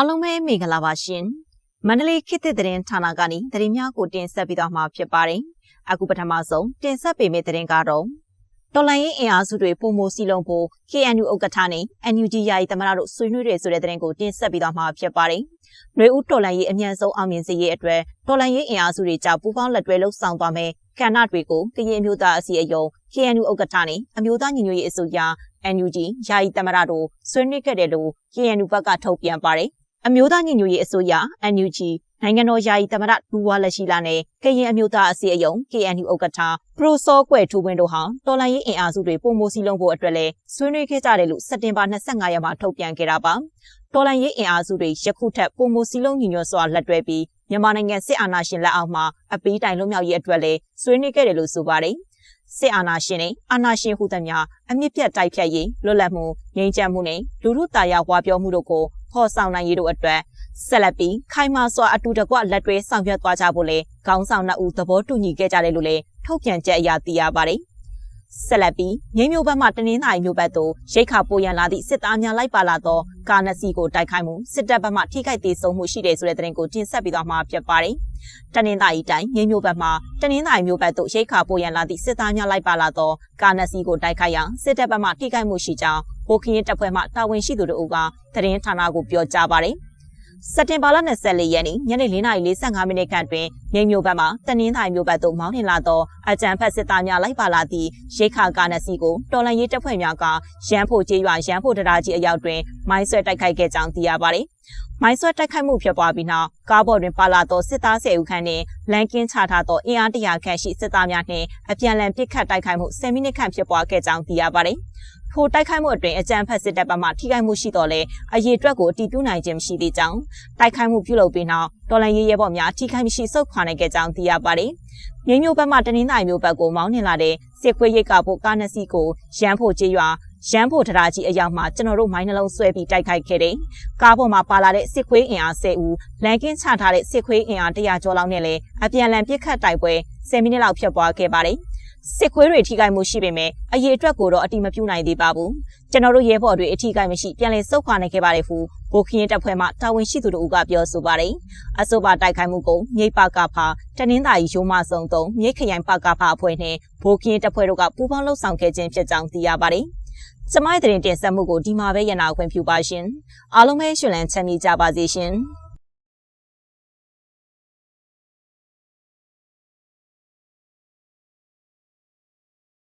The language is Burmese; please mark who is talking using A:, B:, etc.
A: အားလုံးပဲမင်္ဂလာပါရှင်မန္တလေးခေတ်သစ်သတင်းဌာနကနေသတင်းများကိုတင်ဆက်ပေးသွားမှာဖြစ်ပါတယ်အခုပထမဆုံးတင်ဆက်ပေးမယ့်သတင်းကတော့တော်လိုင်းရင်အင်အားစုတွေပုံမိုစီလုံးဖို့ KNU ဥက္ကဋ္ဌနဲ့ NUG ယာယီသမရတို့ဆွေးနွေးတယ်ဆိုတဲ့သတင်းကိုတင်ဆက်ပေးသွားမှာဖြစ်ပါတယ်။ရွေဦးတော်လိုင်းရေးအမြန်ဆုံးအောင်မြင်စေရေးအတွက်တော်လိုင်းရေးအင်အားစုတွေကြောင့်ပူးပေါင်းလက်တွဲလှုပ်ဆောင်သွားမယ်ကဏ္ဍတွေကိုကရင်မျိုးသားအစည်းအရုံး KNU ဥက္ကဋ္ဌနဲ့အမျိုးသားညီညွတ်ရေးအစိုးရ NUG ယာယီသမရတို့ဆွေးနွေးခဲ့တယ်လို့ KNU ဘက်ကထုတ်ပြန်ပါတယ်။ အမျိုးသားညီညွတ်ရေးအစိုးရ NUG နိုင်ငံတော်ယာယီသမရဒူဝါလက်ရှိလာနဲ့ကရင်အမျိုးသားအစည်းအရုံး KNU ဥက္ကဋ္ဌပရိုစောကွယ်ထူဝင်းတို့ဟာတော်လိုင်းရေးအင်အားစုတွေပုံမိုစီလုံးဖို့အတွက်လဲဆွေးနွေးခဲ့ကြတယ်လို့စက်တင်ဘာ25ရက်မှာထုတ်ပြန်ခဲ့တာပါတော်လိုင်းရေးအင်အားစုတွေယခုထက်ပုံမိုစီလုံးညီညွတ်စွာလက်တွဲပြီးမြန်မာနိုင်ငံစစ်အာဏာရှင်လက်အောက်မှာအပီးတိုင်လွတ်မြောက်ရေးအတွက်လဲဆွေးနွေးခဲ့တယ်လို့ဆိုပါတယ်စစ်အာဏာရှင်နဲ့အာဏာရှင်ဟူသမျှအမြင့်ပြတ်တိုက်ဖြတ်ရေးလွတ်လပ်မှုငြိမ်းချမ်းမှုနဲ့လူထုတာယာဝါပြောမှုတို့ကို ဖော်ဆောင်နိုင်ရေးတို့အတွက်ဆက်လက်ပြီးခိုင်မာစွာအတူတကွလက်တွဲဆောင်ရွက်သွားကြဖို့လေခေါင်းဆောင်နှစ်ဦးသဘောတူညီခဲ့ကြတယ်လို့လည်းထုတ်ပြန်ချက်အရသိရပါတယ်ဆက်လက်ပြီးငိမ့်မျိုးဘက်မှတနင်္သာရီမျိုးဘက်သို့ရိတ်ခါပိုရန်လာသည့်စစ်သားများလိုက်ပါလာသောကာနစီကိုတိုက်ခိုက်မှုစစ်တပ်ဘက်မှထိခိုက်ဒေဆုံးမှုရှိတယ်ဆိုတဲ့သတင်းကိုတင်ဆက်ပေးသွားမှာဖြစ်ပါတယ်။တနင်္သာရီတိုင်းငိမ့်မျိုးဘက်မှတနင်္သာရီမျိုးဘက်သို့ရိတ်ခါပိုရန်လာသည့်စစ်သားများလိုက်ပါလာသောကာနစီကိုတိုက်ခိုက်ရန်စစ်တပ်ဘက်မှထိခိုက်မှုရှိကြောင်း ဘိုခရင်တပ်ဖွဲ့မှတာဝန်ရှိသူတို့ကသတင်းဌာနကိုပြောကြားပါတယ်။စက်တင်ဘာလ24ရက်နေ့ညနေ4:45မိနစ်ခန့်တွင်မြိတ်မြို့ဘက်မှတနင်္သာရီမြို့ဘက်သို့မောင်းနှင်လာသောအကြံဖက်စစ်သားများလိုက်ပါလာသည့်ရိခါကားနစီကိုတော်လန်ရေးတပ်ဖွဲ့များကရန်ဖို့ကျေးရွာရန်ဖို့တရာကြီးအရောက်တွင်မိုင်းဆွဲတိုက်ခိုက်ခဲ့ကြောင်းသိရပါသည်။မိုင်းဆွဲတိုက်ခိုက်မှုဖြစ်ပွားပြီးနောက်ကားပေါ်တွင်ပါလာသောစစ်သား10ဦးခန့်နှင့်လန်ကင်းချထားသောအင်အားတရာခန့်ရှိစစ်သားများနှင့်အပြန်အလှန်ပစ်ခတ်တိုက်ခိုက်မှု10မိနစ်ခန့်ဖြစ်ပွားခဲ့ကြောင်းသိရပါသည်။ ထိုတိုက်ခိုက်မှုအတွင်းအကြမ်းဖက်စစ်တပ်ဘက်မှထိခိုက်မှုရှိတော်လဲအရေးအတွက်ကိုအတည်ပြုနိုင်ခြင်းမရှိသေးကြောင်းတိုက်ခိုက်မှုပြုလုပ်ပြီးနောက်တော်လန်ရေးရဲဘော်များထိခိုက်မှုရှိစုခွာနိုင်ခဲ့ကြောင်းသိရပါတယ်။မြေမျိုးဘက်မှတနင်္သာရီမျိုးဘက်ကိုမောင်းနှင်လာတဲ့စစ်ခွေးရိတ်ကဖို့ကားနှစ်စီးကိုရန်ဖို့ကျေးရွာရန်ဖို့တရာကြီးအရောက်မှာကျွန်တော်တို့မိုင်းနှလုံးဆွဲပြီးတိုက်ခိုက်ခဲ့တယ်။ကားပေါ်မှာပါလာတဲ့စစ်ခွေးအင်အား10ဦးလန်ကင်းချထားတဲ့စစ်ခွေးအင်အား100ကျော်လောက်နဲ့လည်းအပြန်အလှန်ပစ်ခတ်တိုက်ပွဲ10မိနစ်လောက်ဖြစ်ပွားခဲ့ပါတယ်။ စစ်ခွေးတွေထိခိုက်မှုရှိပေမဲ့အရေးအတွက်ကိုတော့အတိမပြုနိုင်သေးပါဘူးကျွန်တော်တို့ရဲဘော်တွေအထိခိုက်မရှိပြန်လည်စုခွာနိုင်ခဲ့ပါတယ်ဟုဘိုခင်းတပ်ဖွဲ့မှတာဝန်ရှိသူတို့ကပြောဆိုပါတယ်အဆိုပါတိုက်ခိုက်မှုကိုမြိတ်ပါကဖာတနင်္သာရီရိုးမဆုံသုံးမြိတ်ခရိုင်ပါကဖာအဖွဲ့နှင့်ဘိုခင်းတပ်ဖွဲ့တို့ကပူးပေါင်းလှုပ်ဆောင်ခဲ့ခြင်းဖြစ်ကြောင်းသိရပါတယ်ကျမရဲ့တင်ဆက်မှုကိုဒီမှာပဲရနာခွင့်ပြုပါရှင်အားလုံးပဲရှင်လန်းချမ်းမြေ့ကြပါစေရှင်